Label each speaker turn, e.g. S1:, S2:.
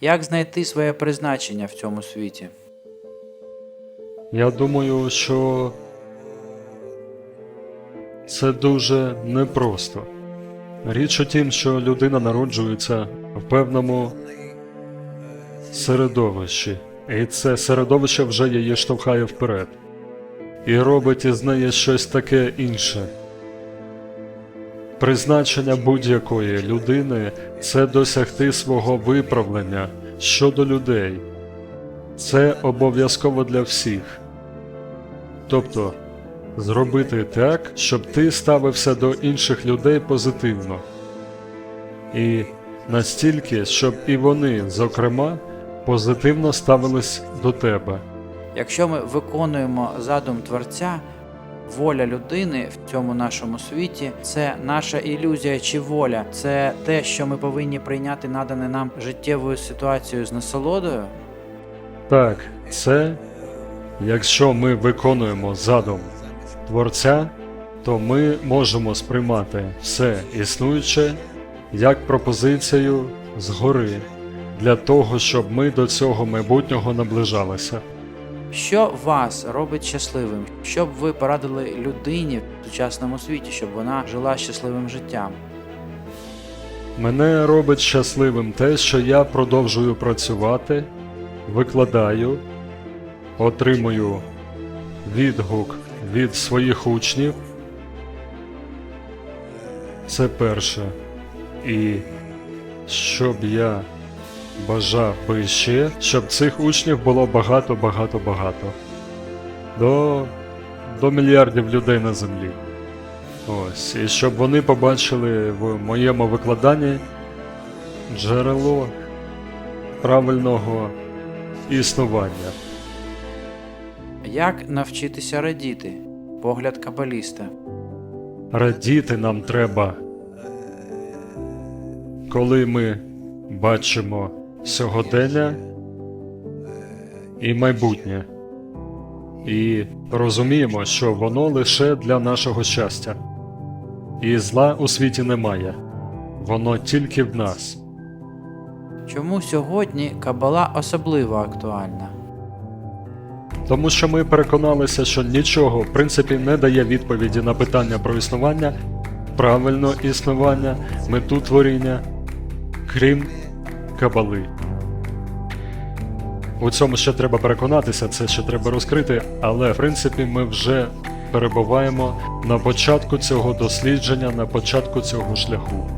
S1: Як знайти своє призначення в цьому світі?
S2: Я думаю, що це дуже непросто. Річ у тім, що людина народжується в певному середовищі, і це середовище вже її штовхає вперед, і робить із неї щось таке інше. Призначення будь-якої людини це досягти свого виправлення щодо людей. Це обов'язково для всіх. Тобто зробити так, щоб ти ставився до інших людей позитивно. І настільки, щоб і вони, зокрема, позитивно ставились до тебе.
S1: Якщо ми виконуємо задум Творця, воля людини в цьому нашому світі це наша ілюзія чи воля, це те, що ми повинні прийняти надане нам життєвою ситуацією з насолодою.
S2: Так, це якщо ми виконуємо задум Творця, то ми можемо сприймати все існуюче як пропозицію згори для того, щоб ми до цього майбутнього наближалися.
S1: Що вас робить щасливим? Що б ви порадили людині в сучасному світі, щоб вона жила щасливим життям?
S2: Мене робить щасливим те, що я продовжую працювати, викладаю, отримую відгук від своїх учнів. Це перше. І щоб я бажав би ще, щоб цих учнів було багато, багато, багато. До, до мільярдів людей на землі. Ось, і щоб вони побачили в моєму викладанні джерело правильного існування.
S1: Як навчитися радіти? Погляд кабаліста.
S2: Радіти нам треба, коли ми бачимо сьогодення і майбутнє, і розуміємо, що воно лише для нашого щастя, і зла у світі немає, воно тільки в нас.
S1: Чому сьогодні кабала особливо актуальна?
S2: Тому що ми переконалися, що нічого в принципі не дає відповіді на питання про існування, правильно існування, мету творіння, крім кабали. У цьому ще треба переконатися, це ще треба розкрити, але в принципі ми вже перебуваємо на початку цього дослідження, на початку цього шляху.